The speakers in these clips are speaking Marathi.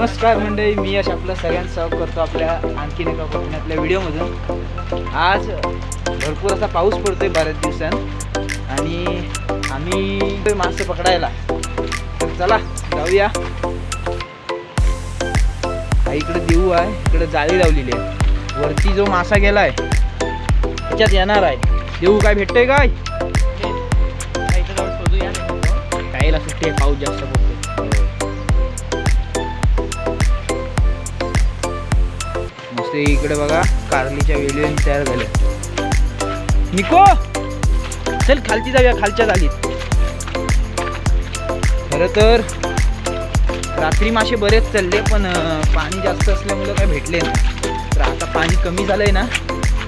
नमस्कार मंडळी मी यश आपलं सगळ्यांचं स्वागत करतो आपल्या आणखीन एका कोकणातल्या व्हिडिओमधून. आज भरपूर असा पाऊस पडतोय बऱ्याच दिवसांत आणि आम्ही मासे पकडायला. तर चला जाऊया. इकडे देऊ आहे इकडे जाळी लावलेली आहे. वरती जो मासा गेलाय त्याच्यात येणार आहे. देऊ काय भेटतंय काय? काहीला सुट्टी आहे पाऊस जास्त पडतो ते इकडे बघा कारलीच्या वेली तयार झाल्या निको! चल खालची जाऊया खालच्या जालीत खरं तर रात्री मासे बरेच चालले पण पाणी जास्त असल्यामुळे काय भेटले नाही. तर आता पाणी कमी झालंय ना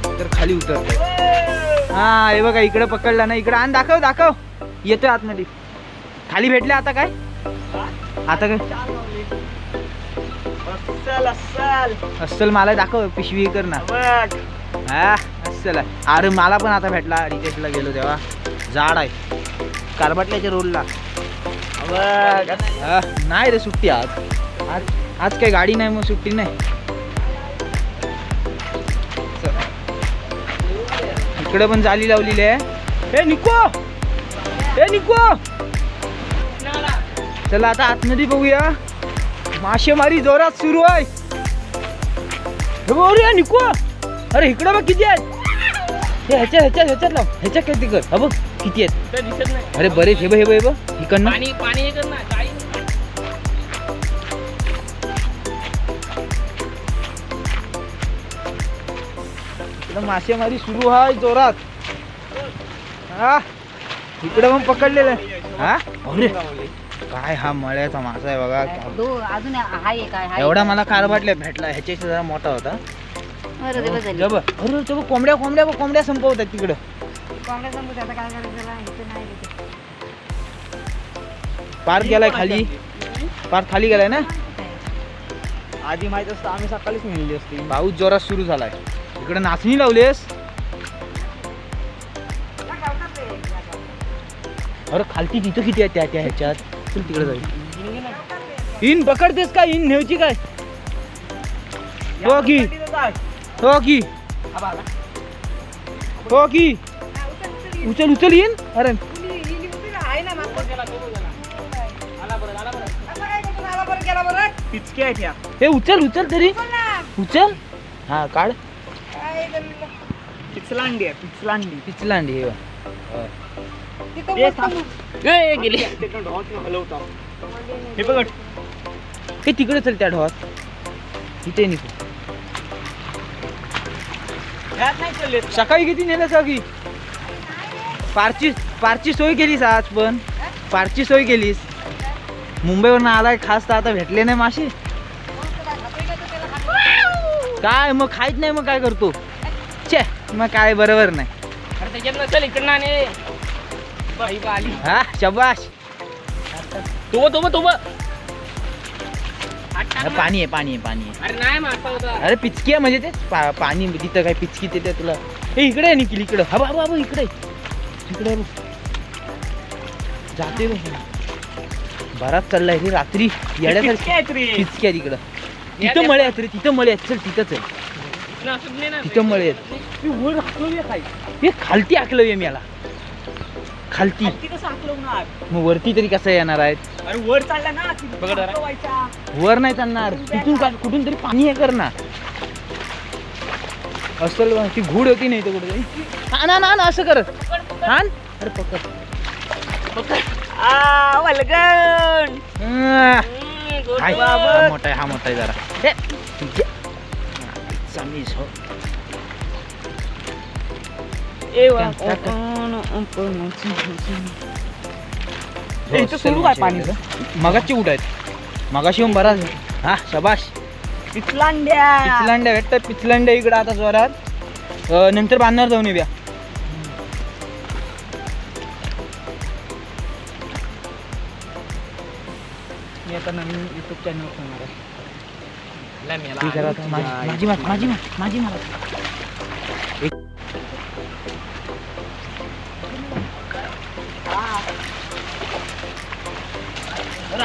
तर खाली उतरतो हा हे बघा इकडे पकडला ना इकडे. आण दाखव दाखव. येतोय आतमध्ये. खाली भेटले आता काय? आता काय? अस्सल मला दाखव पिशवी कर ना. हा अस्सल आहे. अरे मला पण आता भेटला. रितेशला गेलो तेव्हा. झाड आहे. कारबाटल्याच्या रोलला हा, नाही रे सुट्टी आज. आज आज काही गाडी नाही मग सुट्टी नाही. चला. इकडे पण जाली लावलेली आहे. हे निको! हे निको! चला आता आतमध्ये बघूया. मासेमारी जोरात सुरू आहे. हे बघ रे निको. अरे इकडं बघ किती आहेत. हे ह्याच्या ह्याच्यात ह्याच्यात लाव ह्याच्यात किती कर हा बघ किती आहेत. अरे बरेच हे बघ हे बघ हे बघ. इकडनं. पाणी पाणी हे कर ना काही इकडं मासेमारी सुरू आहे जोरात. हा. इकडे पण पकडलेलं. हा? अरे. काय हा मळ्याचा मासा आहे बघा. अजून आहे काय आहे एवढा मला कारभाटल्या भेटला ह्याच्याशी जरा मोठा होता. कोंबड्या कोंबड्या कोंबड्या संपवतात तिकडं. काय करायचं तिथे. पार गेलाय खाली. पार खाली गेलाय ना? आधी माहीत असतं आम्ही सकाळीच मिळली असती. पाऊस जोरात सुरू झालाय. इकडे नाचणी लावलीस अरे खालती तिथं किती आहे त्या त्या ह्याच्यात? चल तिकडे जाऊ इन पकडतेस का इन नेवची काय? हो की हो की हो की उचल उचल येईन अरे हे उचल उचल तरी. उचल. हा काढ. पिचलांडी आहे पिचलांडी. पिचलांडी हे. ए, गेली. हलवता. हे बघ. हे तिकडे चल त्या ढोत इथे निघू सकाळी किती नेलं सगळी? पारची पारची सोय केलीस आज पण. पारची सोय केलीस. मुंबईवरून आलाय खास तर आता भेटले नाही मासे काय मग खायच नाही मग काय करतो? चे मग काय बरोबर नाही. त्याच्यात चल इकडनं आणि हा शबाश तो तो तो पाणी आहे पाणी आहे पाणी आहे. अरे नाही मासा होता अरे पिचकी आहे म्हणजे पा पाणी तिथं काय पिचकी तिथे तुला. हे इकडे आहे निखिल इकडं. हा बाबा बाबा इकडे. इकडे आहे बघ. जाते बघ. बराच चाललाय रे रात्री. येड्यासारखी. पिचके आहे तिकडं. तिथं मळे आहेत रे तिथं मळे आहेत. चल तिथंच आहे. तिथं मळे आहेत. ती. हे खालती आकलं मी याला. खालती. खालती कसं हाकलवणार? मग वरती तरी कसं येणार आहेत? अरे वर चालला ना बघा जरा. वर नाही चालणार. तिथून का कुठून तरी पाणी हे करणार असल बा, ती घूड होती नाही तर कुठेतरी. हा ना ना ना असं कर. हान अरे पकड. आ, वल्गन. हम्म, गोड हाय. बाबा. मोठा आहे हा मोठा आहे जरा. चांगलीच हो. इथं पाणी. मगाची कुठं आहेत मगाशी येऊन बराच हा शबाश पिचलांड्या पिचलांड्या भेटतात पिचलांड्या इकडं आता जोरात नंतर बांधणार जाऊन येऊया मी आता नवीन युट्यूब चॅनल आहे माझी माझी माझी माझी मला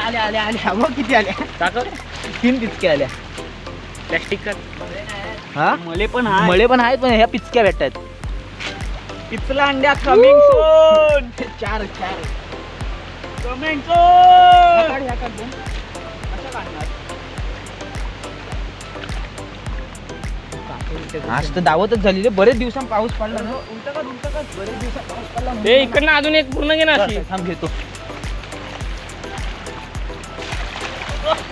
आले आले आले बघ किती आले टाकत तीन पिचक्या आल्या. प्लॅस्टिक हा? मले पण मळे पण आहेत पण ह्या पिचक्या भेटतात पिचला अंड्या कमिंग सोन चार चार. कमिंग सोन आज तर दावतच झाली रे बरेच दिवसां पाऊस पडला ना. बरेच दिवसां पाऊस पडला ए इकडनं अजून एक पूर्ण घे ना अशी थांब घेतो.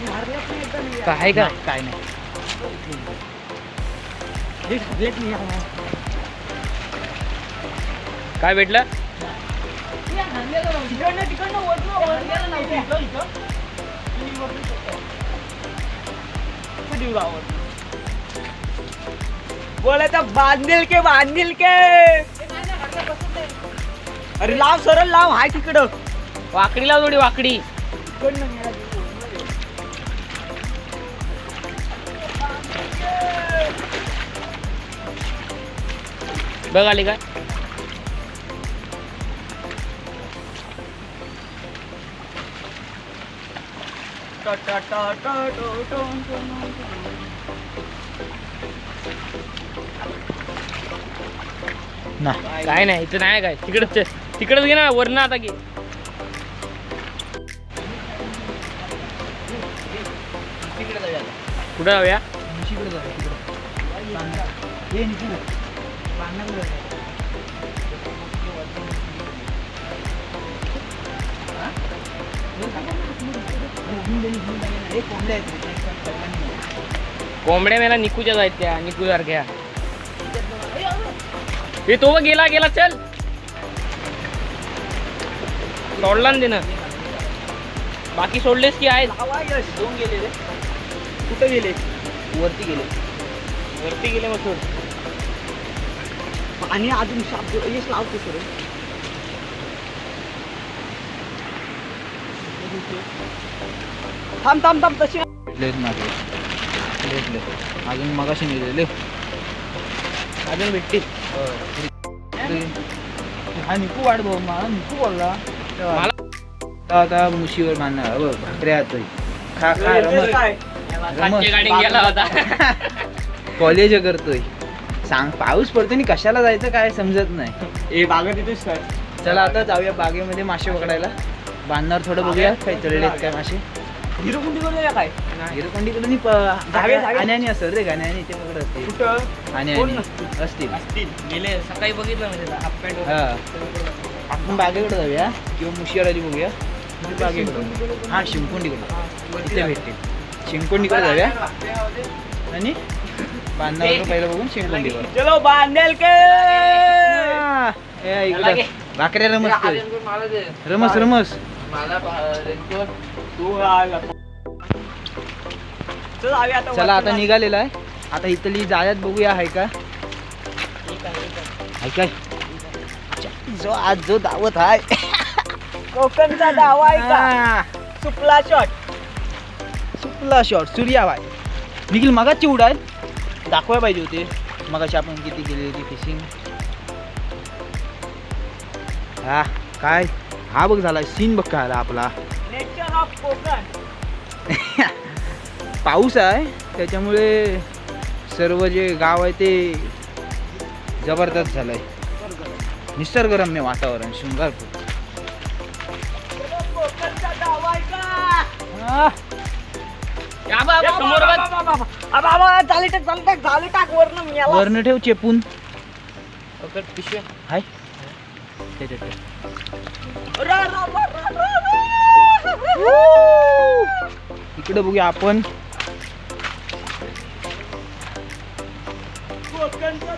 काय काय काय नाही. काय भेटलं? बोलायचा बांधील के बांधील के. अरे लाव सरळ लाव. हाय तिकडं. वाकडीला थोडी वाकडी. बघ आली काय ना. काय नाही इथं नाही काय. तिकडच तिकडच घे ना वरनं आता घे. कुठं जाऊया? कोंबड्या मेला निकूच्या जायत त्या निकू सारख्या हे तो गेला गेला चल. सोडला ना देणं बाकी सोडलेस की आहेत? दोन कुठे गेले? वरती गेले. वरती गेले मग सोड. आणि अजून शाब्द यश लावतो सर थांब थांब थांब तशी भेटलेत मागे भेटले अजून मगाशी निघलेले अजून भेटतील. हा निकू वाट भाऊ मला निकू बोलला. आता मुशीवर मारणार बघ भाकऱ्या हातोय. खा खा रमत. काय? खालची गाडी गेला होता. कॉलेज करतोय. सांग पाऊस पडतो आणि कशाला जायचं काय समजत नाही. ए बागा तिथेच काय? चला आता जाऊया बागेमध्ये मासे पकडायला. बांधणार थोडं बघूया काही चढलेत काय मासे. हिरो कुंडी करूया काय. गाण्याने असत रे गाण्याने ते असते आणि असतील. गेले सकाळी बघितलं मी त्याला. हाफ पॅन्ट हा. आपण बागेकडे जाऊया किंवा मुशियाळाली बघूया. म्हणजे बागेकडे हा शिंकोंडीकडे तिथे भेटतील. शिंकोंडीकडे जाऊया. आणि? बांधण्यावर पहिलं बघून चलो बांधेल के! ए, इकडं. भाकऱ्या रमस रमस रमस. चल आता निघालेला आहे. आता इथली जाळ्यात बघूया आहे का? आहे काय? जो आज जो दावत आहे कोकणचा डावा आहे का? हा, सुपला शॉट सुपला शॉट सूर्याबाई निखिल मगाची उडाल. दाखवायला पाहिजे होते. मगाशी आपण किती केली होती फिशिंग हा काय? हा बघ झाला सीन बघ काय आला आपला. पाऊस आहे त्याच्यामुळे सर्व जे गाव आहे ते जबरदस्त झालंय. निसर्गरम्य वातावरण शृंगारपूर. चलो, कोकणचा डावा आहे का या बा, बा, समोर बघ. बाबा टाक टाक टाक वरनं मी आला. वरनं ठेव चेपून पिशव्या हाय ठेव, ठेव, ठेव. रा, रा, रा, रा, रा, रा. इकडे बघूया आपण कोकणचा?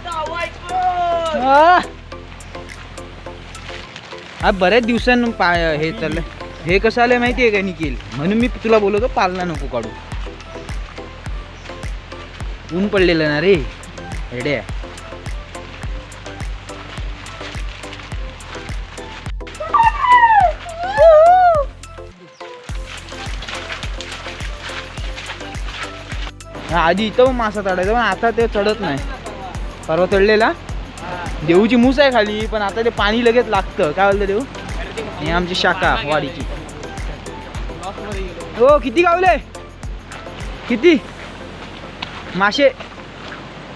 हा हा, बऱ्याच दिवसांनी पा हे चाललंय हे कसं आलंय माहिती आहे का निखिल म्हणून मी तुला बोलवतो पालना नको काढू ऊन पडलेलं ना रे. हेडे आधी इथं पण मासा चढायचा पण आता ते चढत नाही. परवा चढलेला. देऊची मूस आहे खाली पण आता ते पाणी लगेच लागतं. काय बोलतं देऊ? आणि आमची शाखा वाडीची. हो किती गावले? किती? मासे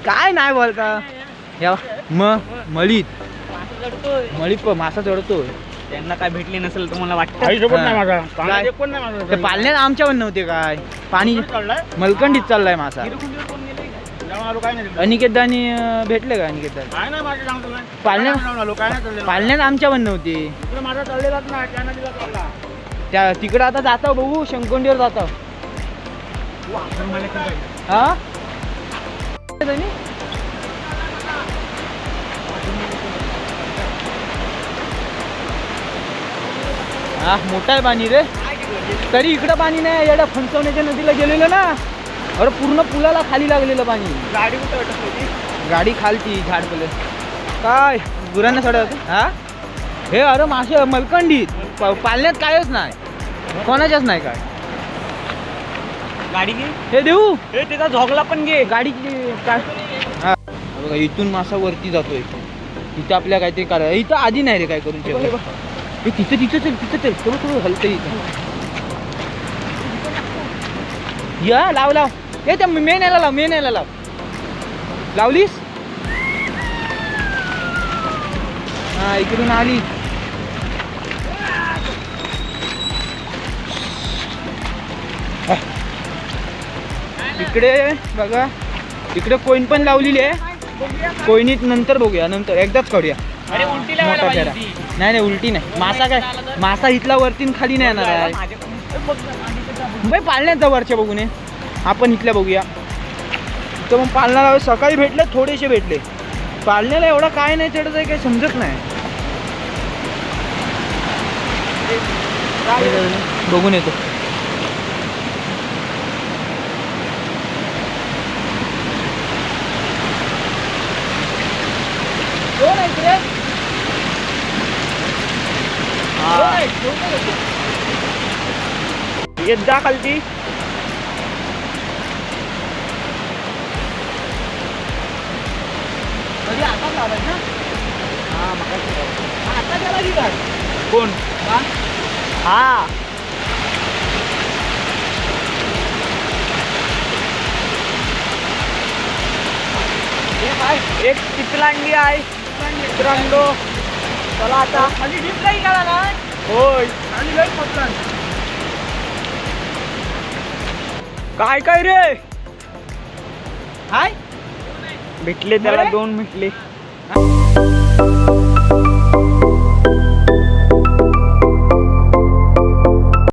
काय नाही बोलता. या म मळीत. मळीत पण मासा चढतोय. त्यांना काय भेटली नसेल तर मला वाटतं. आईसोबत नाही माझा काय? ते पालण्यात आमच्या पण नव्हते काय. पाणी मलकंडीत चाललाय मासा. अनिकेत आणि भेटले का अनिकेत पालण्यात पालण्यात आमच्या पण नव्हते. त्या तिकडं आता जातो बघू शंकोंडीवर जातो हा? हा मोठा आहे पाणी रे. तरी इकडं पाणी नाही एवढ्या फणसवण्याच्या नदीला गेलेलं ना. अरे पूर्ण पुलाला खाली लागलेलं पाणी. गाडी कुठं होती? गाडी खालती झाड पले काय गुरांना चढत हा? हे अरे मासे मलकंडीत प- पालण्यात कायच नाही. कोणाच्याच नाही काय. गाडी घे. हे देऊ? हे त्याचा झोगला पण घे. काय? हा. बघा इथून मासा वरती जातोय इथं आपल्या काहीतरी करा इथं आधी नाही रे काय करून ठेवलं. हे तिथं तिथं चल तिथं चल. थोडं थोडं हलतं इथं. या लाव लाव. हे त्या मेन याला लाव मेन याला लाव. लावलीस? हा इकडून आली. इकडे बघा इकडे कोईन पण लावलेली आहे. कोईनीत नंतर बघूया नंतर एकदाच काढूया. अरे उलटी लावायला मोठा फेरा. नाही नाही उलटी नाही. मासा काय? मासा इथला वरती न खाली नाही येणार आहे. बाई पाळण्यात जा वरच्या बघून. आपण इथल्या बघूया. तर मग पालण्याला सकाळी भेटले थोडेसे भेटले. पालण्याला एवढा काय नाही चढत आहे काही समजत नाही. बघून येतो. कोण आहे इकडे? येत जा खालती कधी आता लावाय ना हा मग आता त्याला की काय कोण हा? हा। हे काय एक चितलांडी आहे मित्रांनो चला आता. खाली डीप नाही गेला ना. होय. खाली लय पटला काय काय रे? हाय. भेटले त्याला? दोन भेटले